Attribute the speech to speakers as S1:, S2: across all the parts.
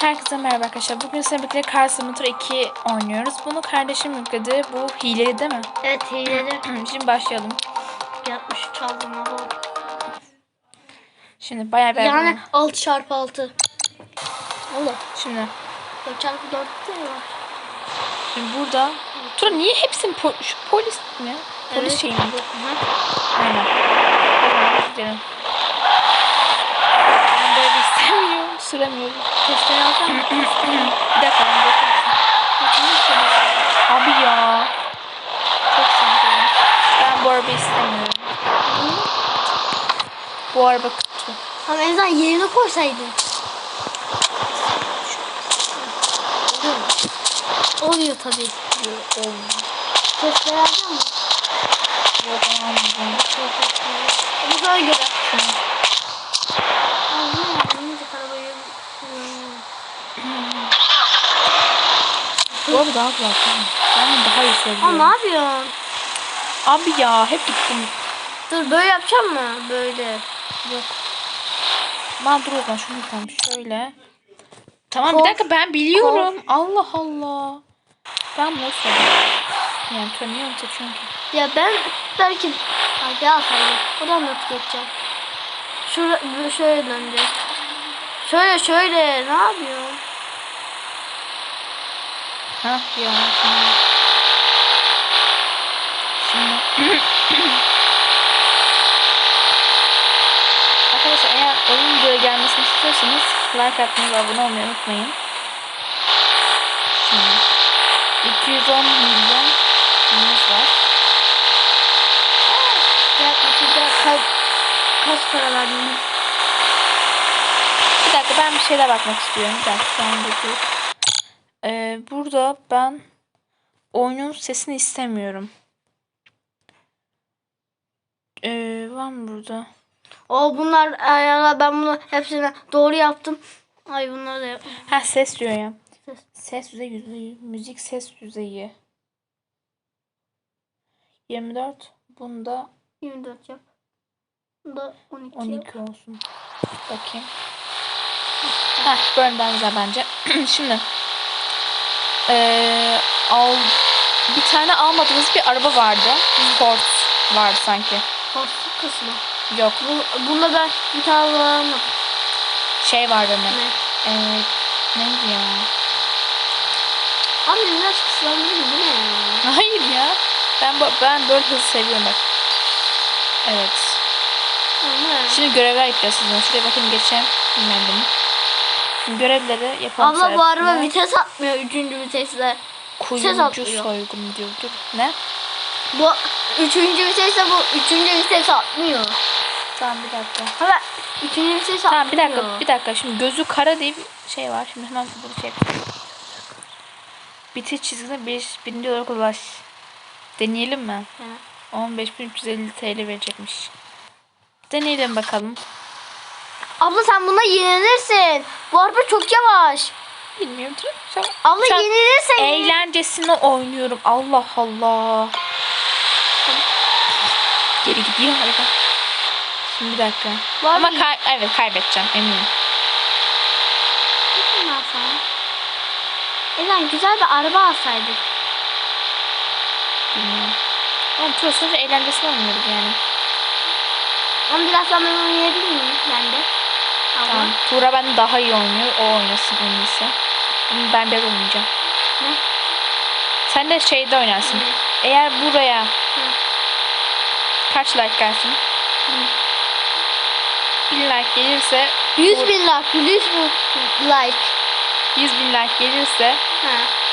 S1: Herkese merhaba arkadaşlar. Bugün sizinle birlikte Car Simulator 2 oynuyoruz. Bunu kardeşim yükledi. Bu hileli değil mi?
S2: Evet hileli
S1: Şimdi başlayalım.
S2: yapmış çaldım ama.
S1: Şimdi bayağı bir
S2: Yani 6 çarpı 6. Allah.
S1: Şimdi,
S2: 4 çarpı 4 değil mi?
S1: şimdi burada Tura niye hepsinin po- şu polis mi? Polis
S2: Evet.
S1: şeyi mi. Aynen. Gidelim. Ben böyle istemiyorum. Süremiyorum.
S2: Testleri alsam mı?
S1: Bir dakika. Abi ya. Çok sanırım. Ben bu arabayı istemiyorum. Bu araba kötü.
S2: Ama en azından yerine koysaydın. Oluyor tabii.
S1: Olmuyor.
S2: Testleri alacak mı?
S1: Yok almayacağım.
S2: Bu sana göre. Allah'ım. Önce arabayı
S1: Araba daha güzel. Ben daha iyi
S2: Aa
S1: seviyorum.
S2: ne yapıyorsun?
S1: Abi ya hep gittim.
S2: Dur böyle yapacağım mı? Böyle.
S1: Yok. Ben dur o zaman şunu yapalım. Şöyle. Tamam
S2: Kol-
S1: bir dakika ben biliyorum. Allah Allah. Ben bunu söyleyeyim. Yani tanıyorum ki.
S2: Ya ben belki hadi alsaydım. Buradan nasıl geçeceğim? Şura, şöyle döneceğiz. Şöyle şöyle ne yapıyorsun?
S1: Hah ya. Şimdi. Şimdi. Arkadaşlar eğer oyun videoya gelmesini istiyorsanız like atmayı ve abone olmayı unutmayın. Şimdi 210 milyon günümüz var.
S2: Ya kapıda kaç, kaç para verdin?
S1: Bir dakika ben bir şeyler bakmak istiyorum. Bir dakika anda dur. Ee, burada ben oyunun sesini istemiyorum. Ee, var mı burada?
S2: O bunlar ayarlar ben bunu hepsini doğru yaptım. Ay bunları da yap.
S1: Ha ses diyor ya.
S2: Ses.
S1: Ses düzeyi, müzik ses düzeyi. 24. Bunda
S2: 24 yap. Bunda 12,
S1: 12
S2: yap.
S1: olsun. Bakayım. Heh, bölümden güzel bence. Şimdi. Ee, al, bir tane almadığımız bir araba vardı. Ford vardı sanki.
S2: Kostuk kısmı.
S1: Yok.
S2: Bu, bunda ben bir tane var
S1: Şey vardı ne?
S2: Ne?
S1: Ee, neydi ya?
S2: Abi biraz? Bu ne ya?
S1: Hayır ya. Ben ben böyle hız seviyorum bak. Evet.
S2: Ne?
S1: Şimdi görevler yapacağız sizinle. Şuraya bakın geçeyim. Bilmedim. Şimdi görevleri yapalım.
S2: Abla bu araba
S1: Serap'la.
S2: vites atmıyor üçüncü vitesle.
S1: Kuyumcu soygun diyordur. Ne?
S2: Bu üçüncü vitesle bu üçüncü vites atmıyor.
S1: Tamam bir dakika.
S2: Ama üçüncü vites atmıyor.
S1: Tamam bir dakika bir dakika. Şimdi gözü kara diye bir şey var. Şimdi hemen bunu şey yapayım. Bitiş çizgisine bir, birinci olarak ulaş. Deneyelim mi?
S2: He.
S1: 15.350 TL verecekmiş. Deneyelim bakalım.
S2: Abla sen buna yenilirsin. Bu araba çok yavaş.
S1: Bilmiyorum. Sen,
S2: Abla
S1: sen
S2: yenilirsin.
S1: eğlencesine oynuyorum. Allah Allah. Geri gidiyor araba. Şimdi bir dakika.
S2: Var
S1: Ama kay- evet kaybedeceğim eminim.
S2: Alsam? Elen güzel bir araba alsaydık.
S1: Bilmiyorum. Ama Pro sadece eğlencesine oynuyoruz yani.
S2: Ama birazdan ben oynayabilir miyim? Ben de. Abla.
S1: Tamam. Tuğra benden daha iyi oynuyor. O oynasın en iyisi. Ama ben biraz oynayacağım.
S2: Ne?
S1: Sen de şeyde oynarsın.
S2: Ne?
S1: Eğer buraya
S2: Hı.
S1: kaç like gelsin?
S2: Hı.
S1: 1000 like gelirse
S2: 100
S1: Tuğ-
S2: bin like. 100 bin like.
S1: 100 bin like gelirse
S2: Ha.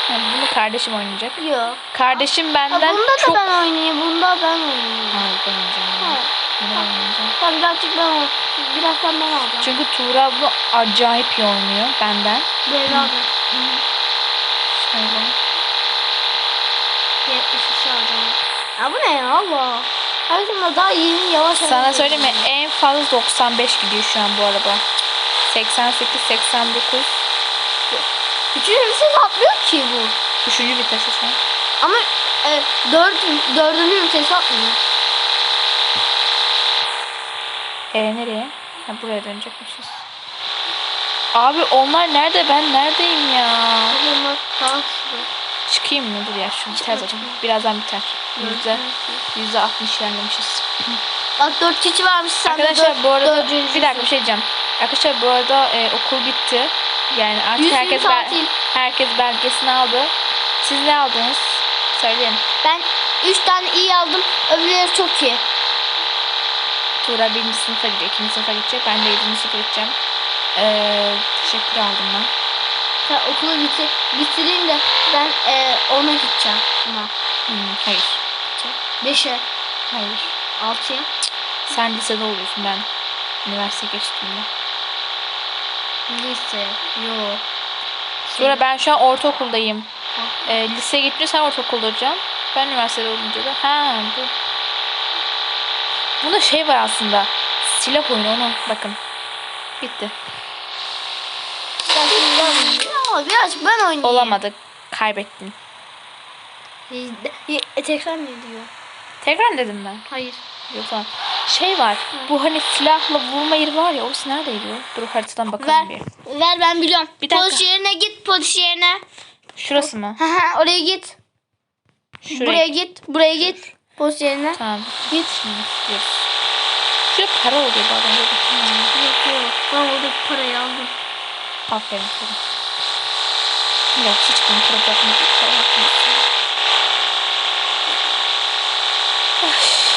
S1: ha, bunu kardeşim oynayacak.
S2: Yok.
S1: Kardeşim
S2: Ha,
S1: benden
S2: bunda da
S1: çok...
S2: ben oynayayım. Bunda ben oynayayım.
S1: Hayır ben oynayacağım.
S2: Ha.
S1: Ben oynayacağım.
S2: Tamam birazcık ben oynayayım. Birazdan ben alacağım.
S1: Çünkü Tuğra bunu acayip iyi oynuyor benden.
S2: Böyle alacağım.
S1: Şöyle.
S2: 73 alacağım. Ya bu ne ya Allah? Hayatımda daha yeni yavaş
S1: Sana
S2: hareket
S1: söyleyeyim mi? En fazla 95 gidiyor şu an bu araba. 88, 89.
S2: Üçüncü vites atlıyor ki bu.
S1: Üçüncü vitesi şu an.
S2: Ama e, dört, dördüncü vites atmıyor.
S1: E nereye? Ha, buraya dönecekmişiz. Abi onlar nerede ben neredeyim ya?
S2: Ama tamam.
S1: Çıkayım mı? Dur ya şu biter zaten. Birazdan biter. Yüzde, yüzde altmış ilerlemişiz.
S2: Bak dört kişi varmış sen
S1: Arkadaşlar
S2: dört-
S1: bu arada bir dakika bir şey diyeceğim. Arkadaşlar bu arada e, okul bitti. Yani artık
S2: Yüz
S1: herkes
S2: tatil.
S1: herkes belgesini aldı. Siz ne aldınız? Söyleyin.
S2: Ben üç tane iyi aldım. Öbürleri çok iyi.
S1: Tuğra birinci sınıfa gidiyor, ikinci sınıfa gidecek. Ben de yedinci sınıfa gideceğim. Ee, teşekkür aldım ben.
S2: Sen okulu bitir, bitireyim de ben e, ona gideceğim. Ona.
S1: Hmm, hayır.
S2: Beşe,
S1: Hayır.
S2: altıya.
S1: Sen lisede oluyorsun ben. Üniversite geçtiğimde.
S2: Lise. Yo.
S1: Tuğra ben şu an ortaokuldayım. Ee, liseye gitmiş sen ortaokulda olacaksın. Ben üniversitede olunca da. Ha bu. Bunda şey var aslında. Silah oyunu onu bakın. Bitti.
S2: Ben şimdi ben, ya, birazcık ben oynayayım.
S1: Olamadı. Kaybettin.
S2: E, tekrar mı ediyor?
S1: Tekrar dedim ben.
S2: Hayır.
S1: Yok tamam. Şey var. Bu hani silahla vurma yeri var ya. Orası neredeydi? Dur haritadan bakalım
S2: Ver.
S1: bir.
S2: Ver ben biliyorum.
S1: Bir dakika.
S2: Polis yerine git polis yerine.
S1: Şurası mı?
S2: Oraya git.
S1: Şuraya.
S2: Buraya git. Buraya git. Polis yerine.
S1: Tamam. Git. Gidiyoruz. Şurada para oluyor bazen.
S2: Yok yok. Ben orada parayı aldım.
S1: Aferin sana. Ya hiç para bırakmadı. Para bırakmadı.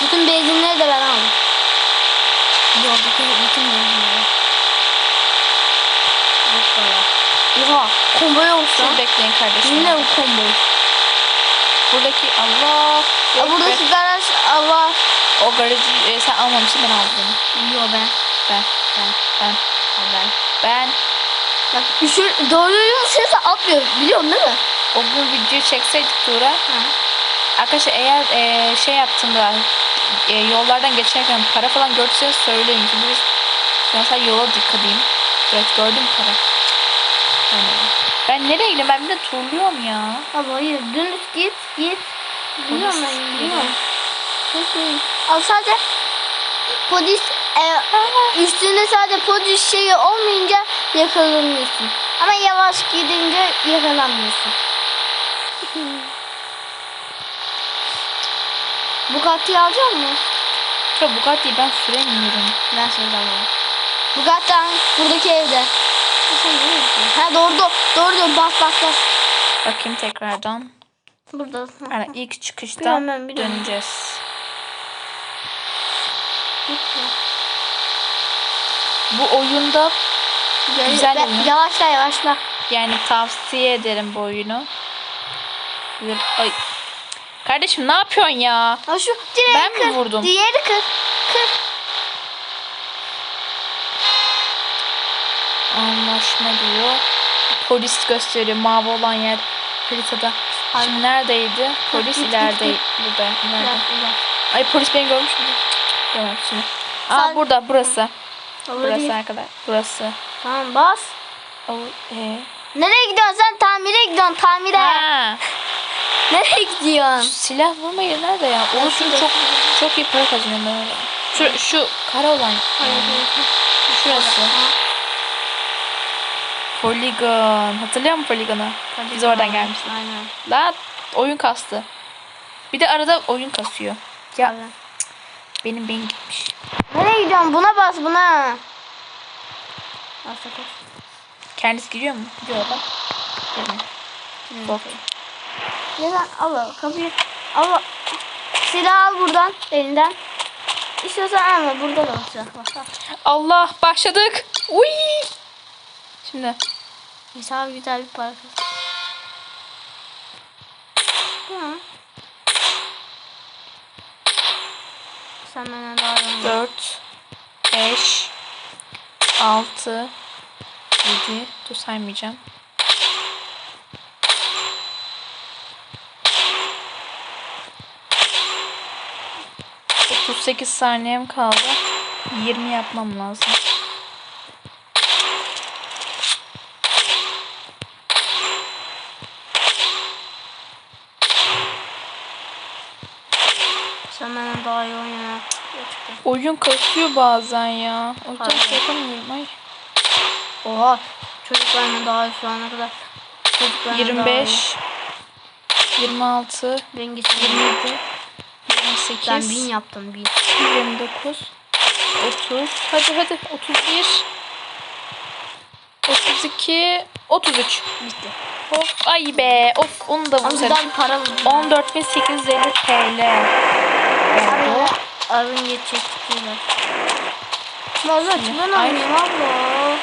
S2: Bütün benzinleri de ben aldım. Yoldaki bütün benzinleri. Oha. Komboy olmuş
S1: Şunu
S2: lan.
S1: bekleyin kardeşim.
S2: Yine bu komboy.
S1: Buradaki Allah.
S2: Aa, buradaki garaj aa, var.
S1: O garajı e, sen almamışsın ben aldım.
S2: Yo ben.
S1: Ben. Ben. Ben. Ben. Ben.
S2: Bak şu doğruyum sesi atmıyor. Biliyorsun değil mi?
S1: O gün video çekseydik Tuğra. Arkadaşlar eğer e, şey yaptığında e, yollardan geçerken para falan görseniz söyleyin. Çünkü biz mesela yola dikkat edeyim. Evet gördüm para. Ben nereye gidiyorum? Ben bir de turluyorum ya.
S2: Ama hayır dümdüz git git. Biliyorum ben biliyorum. Al sadece polis e, üstünde sadece polis şeyi olmayınca yakalanıyorsun. Ama yavaş gidince yakalanmıyorsun. Bugatti'yi alacak mısın?
S1: Tuğra Bugatti'yi ben süremiyorum.
S2: Ben söz alayım. Bugatti buradaki evde. Ha doğru doğru doğru doğru bas bas bas.
S1: Bakayım tekrardan.
S2: Burada.
S1: Yani ilk çıkışta
S2: Biliyorum biliyorum.
S1: döneceğiz. Bu oyunda Güzel
S2: Ben-
S1: oyun.
S2: Yavaşla yavaşla.
S1: yani tavsiye ederim bu oyunu. Ay. Kardeşim ne yapıyorsun ya?
S2: Ha şu
S1: Ben mi
S2: kır.
S1: vurdum?
S2: Diğeri kır. Kır.
S1: Anlaşma diyor. Polis gösteriyor mavi olan yer haritada. Şimdi neredeydi? Polis
S2: git,
S1: ileride.
S2: git,
S1: Burada. Nerede? Ay polis beni görmüş mü? Görmedim şimdi. Aa
S2: Sen-
S1: burada burası.
S2: Orada
S1: Burası
S2: değil.
S1: arkadaşlar. Burası.
S2: Tamam bas.
S1: O, e.
S2: Nereye gidiyorsun sen? Tamire gidiyorsun tamire.
S1: Ha.
S2: Nereye
S1: Şu
S2: gidiyorsun?
S1: silah vurma yeri nerede ya? Onu çünkü çok çok iyi para kazanıyorum ben orada. Şu, şu kara olan. Şurası. Polygon. Hatırlıyor musun Polygon'u? Biz oradan gelmiştik.
S2: Aynen.
S1: Lan oyun kastı. Bir de arada oyun kasıyor. Ya
S2: Aynen.
S1: benim beyin gitmiş.
S2: Nereye gidiyorsun? Buna bas buna. Bas bas.
S1: Kendisi giriyor mu? Gidiyor bak. Girmiyor.
S2: Lan al al kapıyı. Al al. Silah al buradan elinden. İstiyorsan alma burada da var.
S1: Allah başladık. Uy. Şimdi
S2: Mesela güzel bir para. Sen benden daha iyi
S1: 4 5 6 7 Dur saymayacağım. Otuz sekiz saniyem kaldı. 20 yapmam lazım.
S2: Sen benden daha iyi oynuyorsun. Gerçekten.
S1: Oyun kasıyor bazen ya. O yüzden şey yapamıyorum. Ay.
S2: Oha. Çocuklarla daha şu ana kadar. Çocuklarla daha iyi.
S1: 25 26
S2: Ben geçirdim.
S1: 27 28
S2: Ben bin yaptım bin.
S1: 29 30 hadi hadi 31 32 33
S2: Bitti.
S1: Of ay be of onu da
S2: buldum.
S1: 14.850 TL oldu.
S2: Arın geçecek tutuyorlar. Valla
S1: Ay.
S2: oynayayım abla.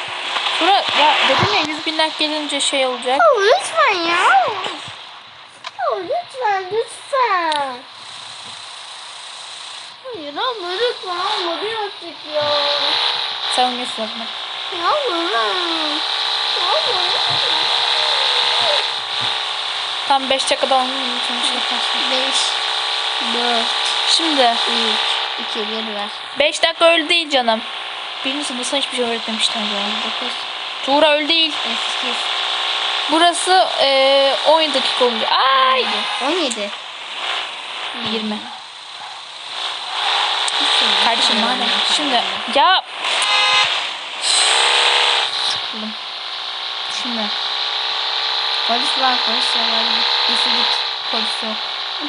S1: Bura ya dedim ya 100 binler gelince şey olacak.
S2: Oh, lütfen ya. Oh, lütfen lütfen. Hayır abla lütfen abla birazcık ya.
S1: Sen oynuyorsun abla.
S2: Ya abla. Ya abla.
S1: Tam 5 dakikada oynayayım. Sonra şey yaparsın.
S2: Beş. Dört.
S1: Şimdi
S2: Üç. İki. Bir ver.
S1: 5 dakika öyle değil canım. Birinci sınıfta sana hiçbir şey öğretmemişler ya. Dokuz. Tuğra öyle değil.
S2: Eski.
S1: Burası eee 10 dakika olunca. Ay!
S2: On yedi.
S1: 20. Kardeşim madem. Şimdi ya. Şimdi
S2: Polis var polis var. Bizi git.
S1: polis yok.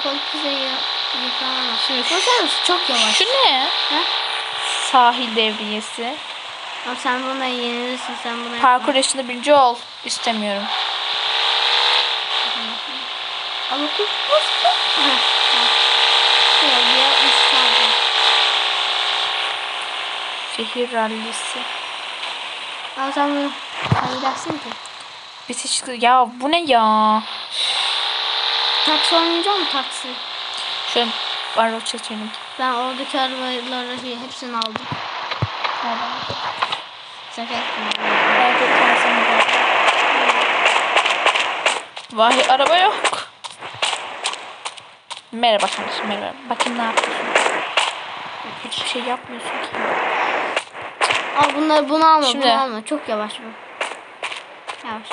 S2: Polis bize mısın? Çok yavaş.
S1: Şu ne?
S2: Ha?
S1: Sahil devriyesi.
S2: Ama sen buna yenilirsin sen buna
S1: Parkur yaşında birinci ol. İstemiyorum.
S2: Ama üç kaldı.
S1: Şehir rallisi.
S2: Ama sen bunu kaybedersin ki.
S1: Bitiş ya bu ne ya?
S2: Taksi oynayacak mı taksi?
S1: Şöyle araba çekelim.
S2: Ben oradaki arabaları hepsini aldım. Şaka ettim.
S1: Vay araba yok. Merhaba kardeşim merhaba. Bakayım ne yapıyorsun? Hiçbir şey yapmıyorsun ki.
S2: Al bunları bunu alma
S1: Şimdi-
S2: bunu alma. Çok yavaş bu. Yavaş.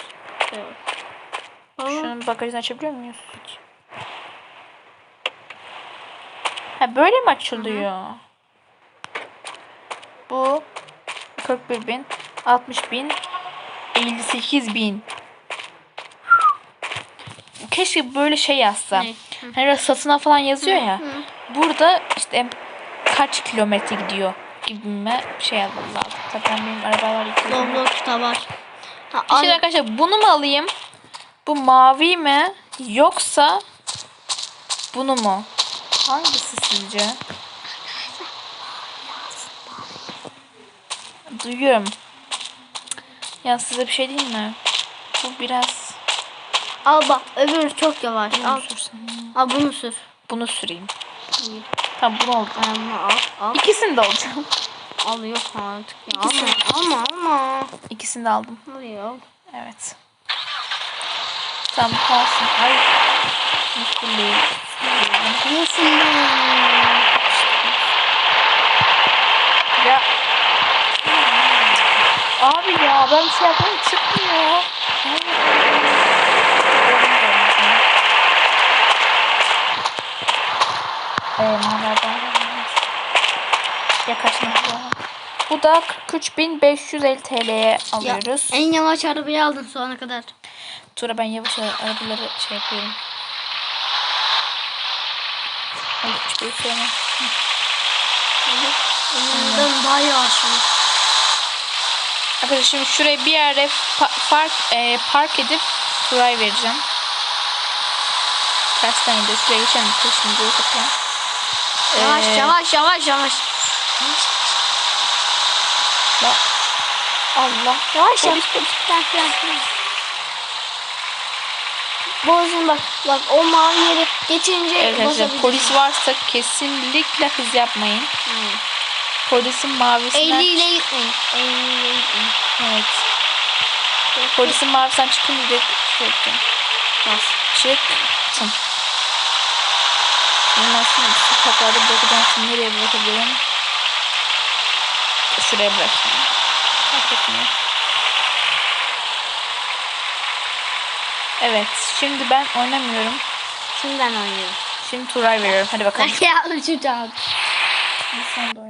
S2: Şöyle.
S1: Şunun bagajını açabiliyor muyuz hiç? Ha böyle mi açılıyor? Bu 41 bin, 60 bin, 58 bin. Keşke böyle şey yazsa.
S2: Ne?
S1: Hani satına falan yazıyor ya.
S2: Hı.
S1: Burada işte kaç kilometre gidiyor gibime şey yazmam lazım. Zaten benim arabalar yüklü.
S2: Roblox'ta var. Ha, an-
S1: arkadaşlar bunu mu alayım? Bu mavi mi? Yoksa bunu mu? Hangisi sizce? Duyuyorum. Ya size bir şey diyeyim mi? Bu biraz...
S2: al bak öbürü çok yavaş.
S1: Bunu
S2: Al.
S1: mu sürsem?
S2: Al bunu sür.
S1: Bunu süreyim.
S2: İyi.
S1: Tamam bunu.
S2: Ben bunu al. Al.
S1: İkisini de alacağım.
S2: Al yok artık ya.
S1: İkisi.
S2: Alma alma alma.
S1: İkisini de aldım.
S2: Al ya.
S1: Evet. Tamam kalsın. Ay. Mutlu değil. Ya. Abi ya ben bir şey yapmam çıkmıyor. Eee haberden Ya kaç ne bu? Da 43.550 TL'ye alıyoruz.
S2: en yavaş arabayı aldın şu ana kadar.
S1: Tura ben yavaş arabaları şey yapıyorum. Sevmem.
S2: Onlardan daha yavaş mı?
S1: Arkadaşlar şimdi şuraya bir yere pa- park, e, park edip Tura'ya vereceğim. Tersten gidiyor. Şuraya geçelim.
S2: Yavaş
S1: Ee,
S2: yavaş yavaş yavaş.
S1: Ya. Allah.
S2: Yavaş
S1: Polis,
S2: yavaş.
S1: polis.
S2: Gel Bozun bak o mavi yeri geçince
S1: Evet polis varsa kesinlikle hız yapmayın.
S2: Aynen.
S1: Polisin mavisinden
S2: 50 ile gitmeyin. 50 ile gitmeyin.
S1: Evet. Polisin mavisinden çıkınca direkt yapacağım.
S2: Bas.
S1: Çıktım. Sonra sokaklarda bırakacağım. Şimdi nereye bırakabilirim? Şuraya bırakayım. Fark etmiyor. Evet. Şimdi ben oynamıyorum.
S2: Şimdi ben oynuyorum.
S1: Şimdi Turay veriyorum. Hadi bakalım.
S2: ya aldım.
S1: Sen de oyna.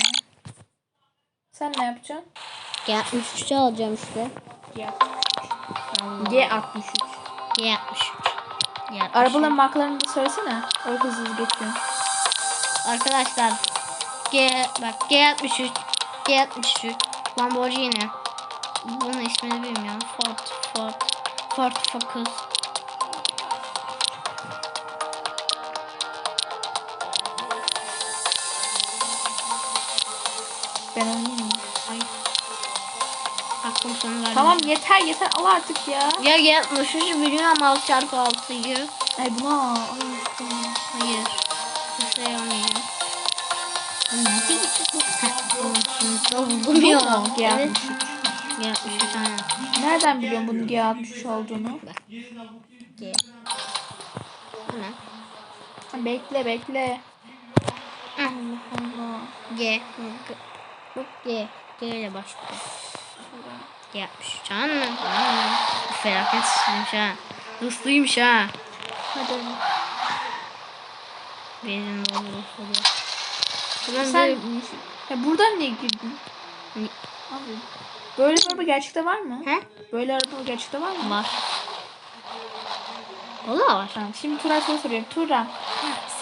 S1: Sen ne yapacaksın?
S2: Ya üçüncü alacağım işte.
S1: G G63.
S2: G63. G63.
S1: Arabaların markalarını da söylesene. Öyle hızlı hızlı geçiyorum.
S2: Arkadaşlar G bak G63 G63 Lamborghini bunun ismini bilmiyorum Ford Ford Ford Focus
S1: Ben oynayayım. Ay.
S2: aklım.
S1: Tamam yeter yeter al artık ya.
S2: Ya G63 biliyorum 6 çarpı 6'yı
S1: Ay buna. Ay.
S2: Hayır şey olmuyor Nerede gitti bu? Heh, buldum. Şimdi buldum ya.
S1: Bu mu? G63.
S2: Evet. G63 aynen.
S1: Nereden biliyorsun bunun G63 olduğunu?
S2: G.
S1: Bekle bekle. Allah Allah.
S2: G. G. Bu G. G ile başlıyor. G yapmış. Canım. Canım. Felaket hızlıymış ha. Hızlıymış ha.
S1: Hadi.
S2: Benim de olur. Tamam
S1: Sen
S2: böyle-
S1: ya buradan niye girdin?
S2: Ni-
S1: Abi. Böyle araba gerçekte var mı?
S2: He?
S1: Böyle araba gerçekte var mı?
S2: Var. Da var.
S1: Tamam. Şimdi Turan soru soruyorum. Turan.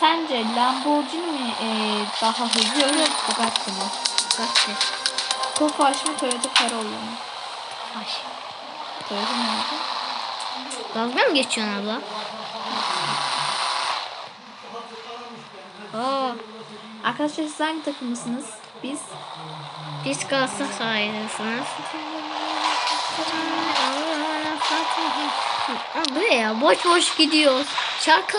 S1: Sence Lamborghini mi e, daha hızlı yoksa Bugatti mi?
S2: Kaçtı.
S1: Tofaş mı Toyota Corolla mı?
S2: Ay.
S1: Toyota ne oldu?
S2: Dalga mı geçiyorsun abla? Oo,
S1: Arkadaşlar siz hangi takımlısınız? Biz
S2: biz Galatasaraylısınız. Bu ne ya? Boş boş gidiyoruz. Şarkı.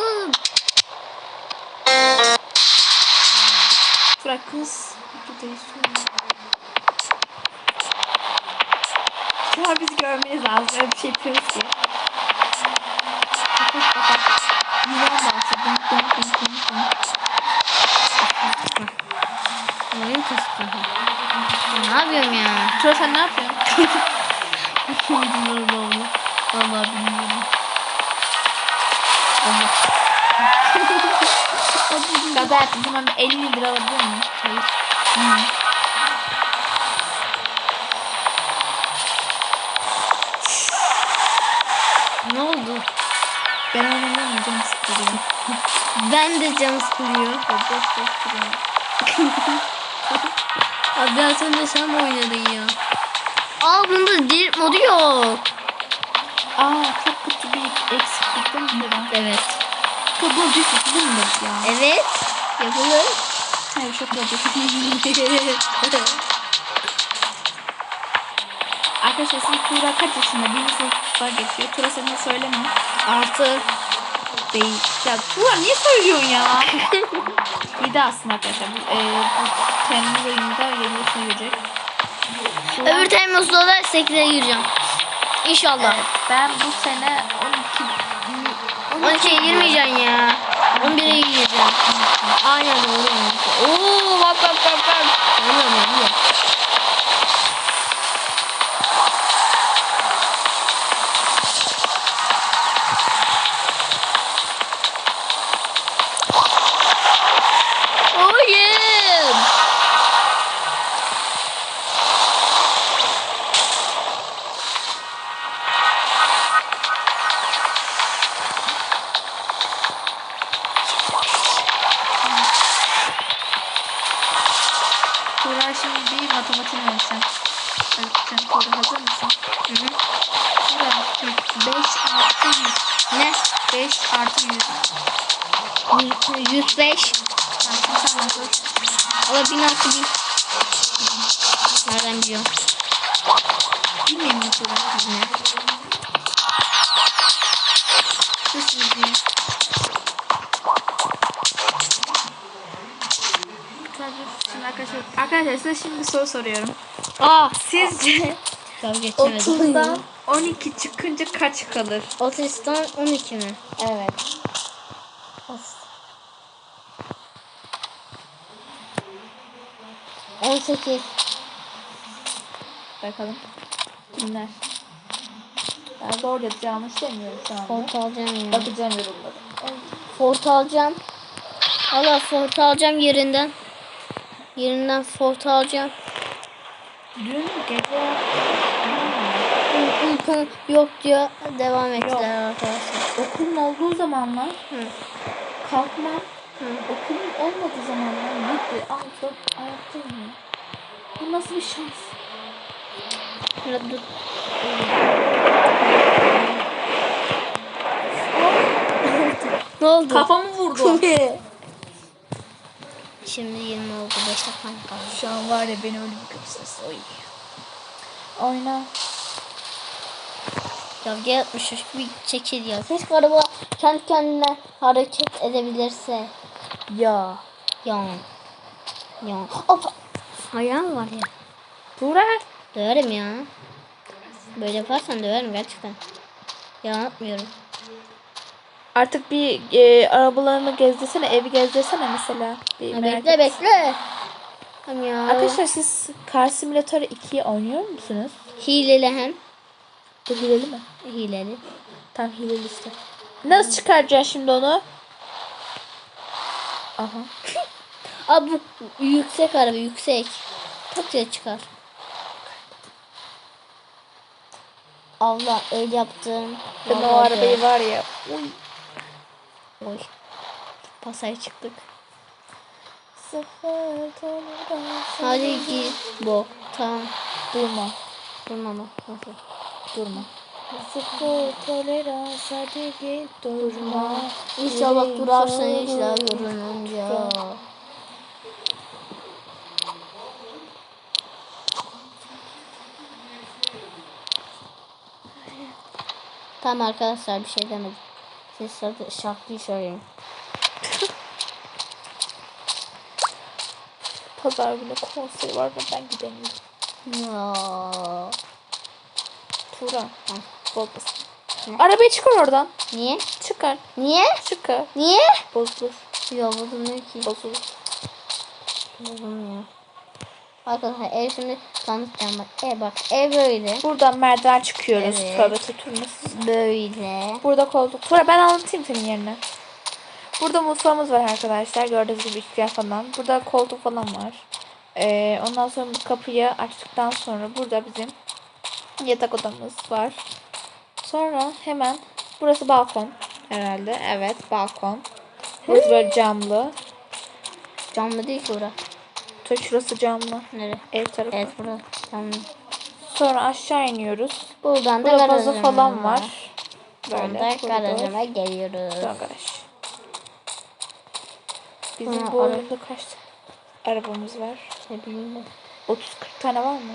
S1: Turan kız. An bizi görmeniz lazım. Öyle bir şey yapıyoruz ki. Bak bak bak. Yuvan bahsi. Dın dın dın dın dın.
S2: Oyun kastı. Ne yapıyorum ya?
S1: Turan sen ne yapıyorsun?
S2: Bilmiyorum abla. Vallahi bilmiyorum.
S1: Gaza yaptım. Hemen 50 lira alabilir miyim?
S2: Hayır. Ne oldu?
S1: Ben oynamıyorum. Canım sıkılıyor.
S2: Ben de canım sıkılıyor. Abi sen de sen mi oynadın ya? Aa bunda dil modu yok.
S1: Aa çok kötü bir eksiklik değil mi?
S2: Evet.
S1: Kötü değil mi ya?
S2: Evet. Yapılır.
S1: Hayır çok kötü. Arkadaşlar sizin Tuğra kaç yaşında? Birinci sınıfa geçiyor. Tuğra sen de söyleme.
S2: Artı.
S1: Değil. Ya Tuğra niye söylüyorsun ya? 7 aslında arkadaşlar. Bu, e, bu Temmuz ayında 7 yaşına girecek. Tuğra-
S2: Öbür Temmuz'da da 8'e gireceğim. İnşallah.
S1: Evet, ben bu sene 12
S2: 12'ye girmeyeceksin ya. 11'e gireceğim. Aynen doğru. Oo bak bak bak bak. Yanıyorum Ama 1000 artı 1000. Nereden biliyorum?
S1: Bilmiyorum ne Tuğra.
S2: Ne?
S1: Sus yüzüğü. Şimdi arkadaşlar, arkadaşlar size şimdi soru soruyorum.
S2: Aa!
S1: Sizce
S2: Tabii geçemedim.
S1: 30'dan 12 çıkınca kaç kalır?
S2: 30'dan 12 mi?
S1: Evet.
S2: 18.
S1: Bakalım. Kimler? Ben doğru ya da yanlış demiyorum şu anda.
S2: Fort alacağım ya.
S1: Bakacağım yorumlara.
S2: Fort alacağım. Allah Fort alacağım yerinden. Yerinden Fort alacağım.
S1: Dün gece
S2: okul yok diyor. Devam ettiler arkadaşlar.
S1: Okulun olduğu zamanlar
S2: Hı.
S1: kalkmam.
S2: Hı.
S1: Okulun olmadığı zamanlar 7, 6 ayaktayım ya. Bu nasıl bir şans?
S2: Şurada dur. ne oldu?
S1: Kafamı vurdu.
S2: Şimdi 20 oldu. 5 dakika kaldı.
S1: Şu an var ya beni öyle bir gösterisi. Oy. Oyna.
S2: Ya gel 63 bir çekil ya. Keşke araba kendi kendine hareket edebilirse.
S1: Ya.
S2: Yan. Yan. Hoppa. Ayağım var ya.
S1: Burak.
S2: Döverim ya. Böyle yaparsan döverim gerçekten. Yalan atmıyorum.
S1: Artık bir e, arabalarını gezdirsene, evi gezdirsene mesela. Bir
S2: Ha, bekle
S1: et-
S2: bekle. Tamam ya.
S1: Arkadaşlar siz Car Simulator 2'yi oynuyor musunuz?
S2: Hileli hem.
S1: Bu hileli mi?
S2: Hileli.
S1: Tam hileli işte. Nasıl çıkaracaksın şimdi onu? Aha.
S2: Abi bu yüksek araba yüksek. Çok güzel çıkar. Allah öyle yaptım.
S1: Ben o arabayı var ya. Uy.
S2: Oy. Pasaya çıktık. Hadi git. Tamam.
S1: Durma.
S2: Durma mı? Nasıl?
S1: Durma. Sıfır tolerans hadi git durma.
S2: İnşallah durarsan işler görününce. Tamam arkadaşlar bir şey demedim. Siz şarkı, şarkıyı söyleyin.
S1: Pazar günü konseri var ve ben gidemiyorum.
S2: Ya.
S1: Turan.
S2: Hı.
S1: Bozmasın.
S2: Ne?
S1: Arabayı çıkar oradan.
S2: Niye?
S1: Çıkar.
S2: Niye?
S1: Çıkar.
S2: Niye?
S1: Bozulur.
S2: Ya bozulmuyor ki.
S1: Bozulur.
S2: Bozulmuyor. Arkadaşlar ev şimdi tanıtacağım bak. Ev bak ev böyle.
S1: Buradan merdiven çıkıyoruz.
S2: Evet.
S1: Tövbe tutulmasın.
S2: Böyle.
S1: Burada koltuk. Sonra ben anlatayım senin yerine. Burada mutfağımız var arkadaşlar. Gördüğünüz gibi üçgen falan. Burada koltuk falan var. Ee, ondan sonra bu kapıyı açtıktan sonra burada bizim yatak odamız var. Sonra hemen burası balkon herhalde. Evet balkon. Burası böyle camlı.
S2: Camlı değil ki bura.
S1: Şurası camlı.
S2: Nere? Evet
S1: Ev tarafı.
S2: bura. Camlı.
S1: Sonra aşağı iniyoruz.
S2: Buradan da
S1: Burada falan var.
S2: Böyle. Sonra garajıma geliyoruz.
S1: Sonra garaj. Bizim
S2: Sonra
S1: bu oyunda kaç arabamız var?
S2: Ne bileyim ben.
S1: 30-40 tane var mı?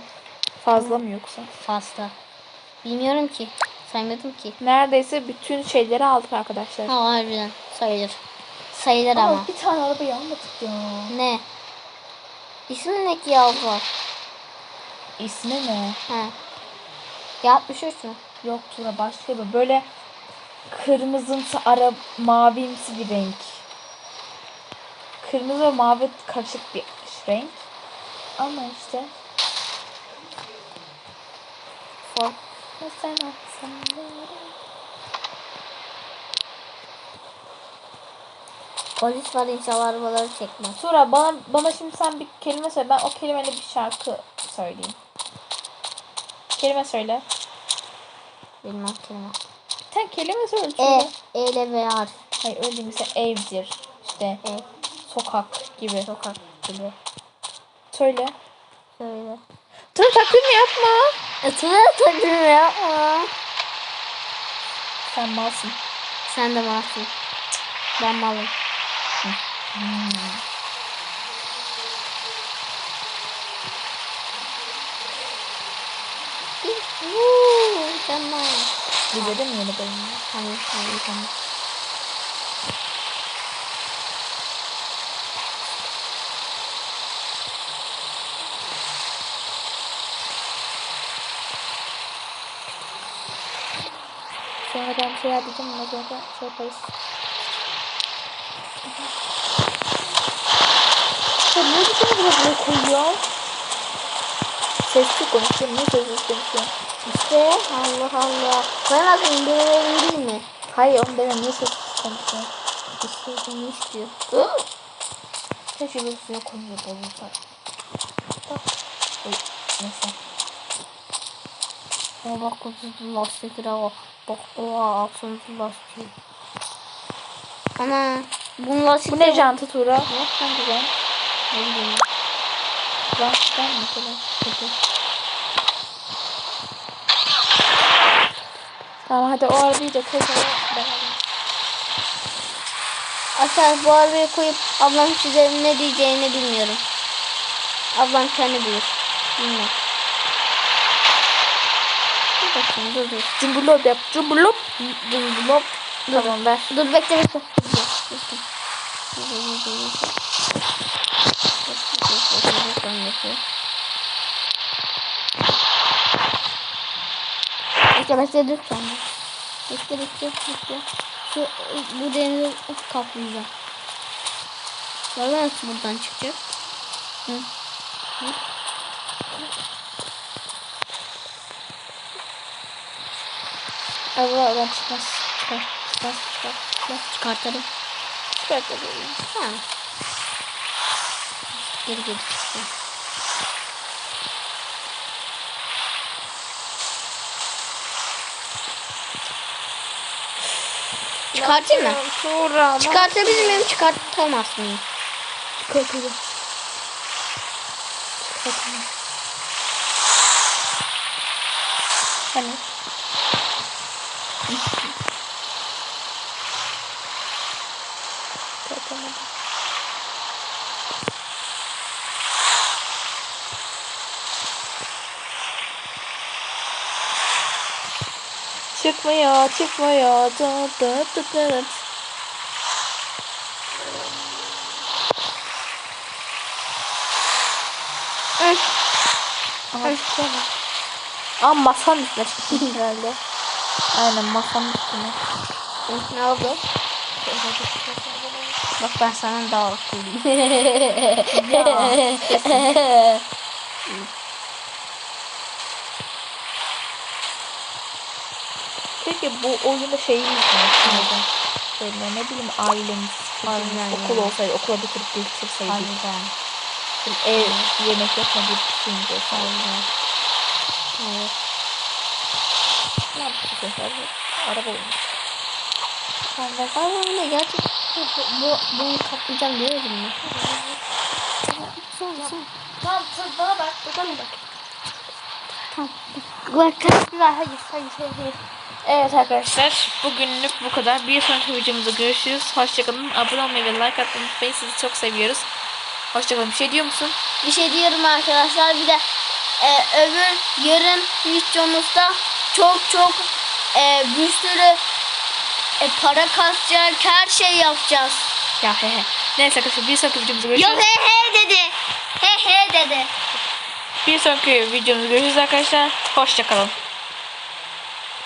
S1: Fazla mı yoksa?
S2: Fazla. Bilmiyorum ki. Saymadım ki.
S1: Neredeyse bütün şeyleri aldık arkadaşlar.
S2: Ha harbiden. Sayılır. Sayılır ama.
S1: bir tane arabayı almadık ya.
S2: Ne? İsmi ne ki Yavva?
S1: İsmi ne?
S2: Ha. Yapmış mü?
S1: Yok Tura başka bir böyle kırmızımsı ara mavimsi bir renk. Kırmızı ve mavi karışık bir renk. Ama işte
S2: Ford.
S1: sen atsan
S2: Polis var inşallah arabaları çekmez.
S1: Tura bana bana şimdi sen bir kelime söyle. Ben o kelimeyle bir şarkı söyleyeyim. Kelime söyle.
S2: Bilmem kelime.
S1: Bir tane kelime söyle.
S2: E. E ile V harf.
S1: Hayır öyle değil. Mesela evdir. İşte
S2: E.
S1: sokak gibi.
S2: Sokak gibi.
S1: Söyle.
S2: Söyle.
S1: Tura takvim yapma.
S2: Etime takdim yapma.
S1: Sen malsın.
S2: Sen de malsın. Ben malım. Woo, Tamam.
S1: Biliyorum yeni bölümü.
S2: Tamam, tamam, tamam.
S1: Bir şey yapacağım. Ondan sonra şey yaparız. Ya bir şey buraya koyuyor? Sesli konuşuyorum. Niye sessiz konuşuyorum?
S2: İşte Allah Allah. Koyamazsın böyle değil mi?
S1: Hayır onu demiyorum. Niye sessiz konuşuyorum?
S2: İşte bunu istiyor.
S1: Keşke bir suya koyuyor bozulsa. Bak. Neyse.
S2: Ama bak kutusu lastikleri o. Bak o altın lastiği. Ana bunun
S1: Bu
S2: lastikleri
S1: ne jantı Tura? Ne hangi jant?
S2: Ne bileyim.
S1: Janttan mesela. Kötü. Tamam hadi o arabayı da alayım.
S2: Arkadaşlar bu arabayı koyup ablam size ne diyeceğini bilmiyorum. Ablam kendi bilir. Bilmem. Bakayım dur dur.
S1: Cumbulop yap. Cumbulop.
S2: Cumbulop.
S1: Tamam ver.
S2: Dur bekle bekle. Dur, dur, dur. Bekle, bekle, bekle. Şu bu denizi kaplayacağım. Valla nasıl buradan çıkacak? Hı. Hı.
S1: Araba oradan çıkmaz. Çıkar. Çıkmaz. Çıkar. Çıkmaz.
S2: Çıkartalım.
S1: Çıkar tabii.
S2: Tamam. Geri geri çıktı. Çıkartayım mı?
S1: Ama-
S2: Çıkartabilir miyim? Çıkartamaz mıyım?
S1: Çıkartalım. Çıkartalım. Hani? Çıkartamadım. Çıkmıyor, çıkmıyor. Dı dı dı dı dı.
S2: Hı.
S1: Ama çıkmadı. Aa masanın üstüne çıktı herhalde. Aynen masanın üstüne.
S2: Ne oldu? Bak ben sana daha okuyayım.
S1: Peki bu oyunda şeyimiz mi? Neden? Böyle ne bileyim ailemiz,
S2: Aynen.
S1: okul olsaydı okula götürüp getirseydik.
S2: Harbiden.
S1: Ev, yemek yapma bir şeyimiz olsaydı.
S2: Evet.
S1: Ne yaptık bu sefer? Araba olmuş.
S2: Ama öyle gerçek bu, bu bunu kaplayacağım? Son son.
S1: Tamam sen bana bak. Bana bak.
S2: Tamam. Hayır hayır. hayır.
S1: Evet arkadaşlar bugünlük bu kadar. Bir sonraki videomuzda görüşürüz. Hoşçakalın. Abone olmayı ve like atmayı unutmayın. Sizi çok seviyoruz. Hoşçakalın. Bir şey diyor musun?
S2: Bir şey diyorum arkadaşlar bir de e, öbür yarın videomuzda çok çok e, bir sürü e, para kasacak her şey yapacağız.
S1: Ya he he. Neyse arkadaşlar bir sonraki videomuzda görüşürüz.
S2: Yok he he dedi. He he dedi.
S1: Bir sonraki videomuzda görüşürüz arkadaşlar. Hoşçakalın.